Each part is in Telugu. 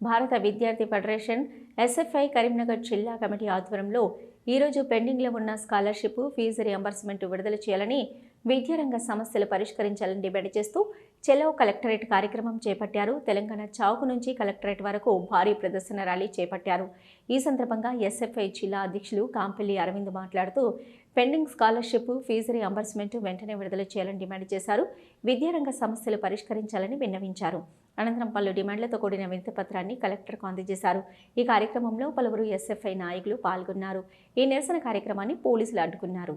భారత విద్యార్థి ఫెడరేషన్ ఎస్ఎఫ్ఐ కరీంనగర్ జిల్లా కమిటీ ఆధ్వర్యంలో ఈరోజు పెండింగ్లో ఉన్న స్కాలర్షిప్ ఫీజు రియంబర్స్మెంట్ విడుదల చేయాలని విద్యారంగ సమస్యలు పరిష్కరించాలని డిమాండ్ చేస్తూ చెలో కలెక్టరేట్ కార్యక్రమం చేపట్టారు. తెలంగాణ చౌక్ నుంచి కలెక్టరేట్ వరకు భారీ ప్రదర్శన ర్యాలీ చేపట్టారు. ఈ సందర్భంగా ఎస్ఎఫ్ఐ జిల్లా అధ్యక్షులు కాంపల్లి అరవింద్ మాట్లాడుతూ పెండింగ్ స్కాలర్షిప్ ఫీజు రియంబర్స్మెంట్ వెంటనే విడుదల చేయాలని డిమాండ్ చేశారు. విద్యారంగ సమస్యలు పరిష్కరించాలని విన్నవించారు. అనంతరం పలు డిమాండ్లతో కూడిన వినతి పత్రాన్ని కలెక్టర్కు అందజేశారు. ఈ కార్యక్రమంలో పలువురు ఎస్ఎఫ్ఐ నాయకులు పాల్గొన్నారు. ఈ నిరసన కార్యక్రమాన్ని పోలీసులు అడ్డుకున్నారు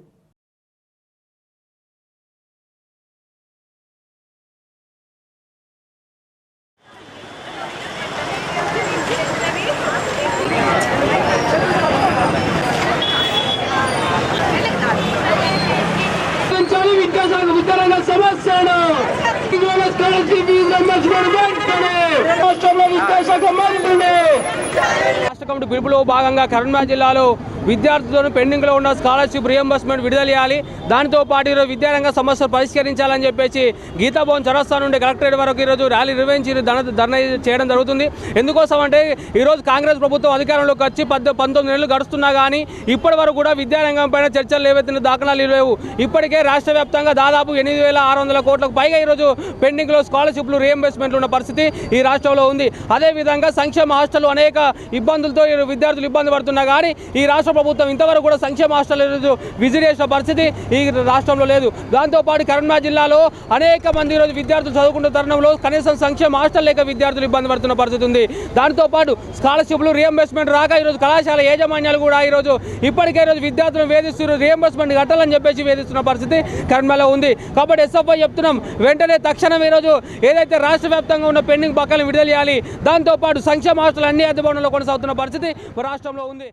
పెంచాలి విద్యాశాఖ విద్యారంగ సమస్యను ఇవాళ స్కాలర్షిప్ ఫీజు రియంబర్స్మెంట్ వెంటనే రాష్ట్రంలో విద్యాశాఖ మంత్రులు రాష్ట్ర కమిటీ పిలుపులో భాగంగా కరీంనగర్ జిల్లాలో విద్యార్థులను పెండింగ్లో ఉన్న స్కాలర్షిప్ రియంబర్స్మెంట్ విడుదల చేయాలి. దానితో పాటు ఈరోజు విద్యారంగ సమస్యలు పరిష్కరించాలని చెప్పేసి గీతాభవన్ చరస్థా నుండి కలెక్టరేట్ వరకు ఈరోజు ర్యాలీ నిర్వహించి ధన ధర్నా చేయడం జరుగుతుంది. ఎందుకోసం అంటే ఈరోజు కాంగ్రెస్ ప్రభుత్వం అధికారంలోకి వచ్చి పద్ద పంతొమ్మిది నెలలు గడుస్తున్నా కానీ ఇప్పటి వరకు కూడా విద్యారంగం పైన చర్చలు లేవెత్తిన దాఖలాలు లేవు. ఇప్పటికే రాష్ట్ర వ్యాప్తంగా దాదాపు ఎనిమిది వేల ఆరు వందల కోట్లకు పైగా ఈరోజు పెండింగ్లో స్కాలర్షిప్లు రియంబర్స్మెంట్లు ఉన్న పరిస్థితి ఈ రాష్ట్రంలో ఉంది. అదేవిధంగా సంక్షేమ హాస్టల్ అనేక ఇబ్బందులతో విద్యార్థులు ఇబ్బంది పడుతున్నా కానీ ఈ రాష్ట్ర ప్రభుత్వం ఇంతవరకు కూడా సంక్షేమ హాస్టల్ ఈరోజు విజిట్ చేసిన పరిస్థితి ఈ రాష్ట్రంలో లేదు. దాంతోపాటు కరీంనగర్ జిల్లాలో అనేక మంది ఈరోజు విద్యార్థులు చదువుకున్న తరుణంలో కనీసం సంక్షేమ హాస్టల్ లేక విద్యార్థులు ఇబ్బంది పడుతున్న పరిస్థితి ఉంది. దాంతోపాటు స్కాలర్షిప్లు రియంబర్స్మెంట్ రాక ఈరోజు కళాశాల యాజమాన్యాలు కూడా ఈరోజు ఇప్పటికే ఈరోజు విద్యార్థులను వేధిస్తున్న రియంబర్స్మెంట్ కట్టాలని చెప్పేసి వేధిస్తున్న పరిస్థితి కరీంనగర్లో ఉంది. కాబట్టి ఎస్ఎఫ్ఐ చెప్తున్నాం. వెంటనే తక్షణం ఈరోజు ఏదైతే రాష్ట్ర వ్యాప్తంగా ఉన్న పెండింగ్ పక్కన విడుదల చేయాలి. దాంతోపాటు సంక్షేమ హాస్టల్ అన్ని అద్దె భవనంలో కొనసాగుతున్న పరిస్థితి రాష్ట్రంలో ఉంది.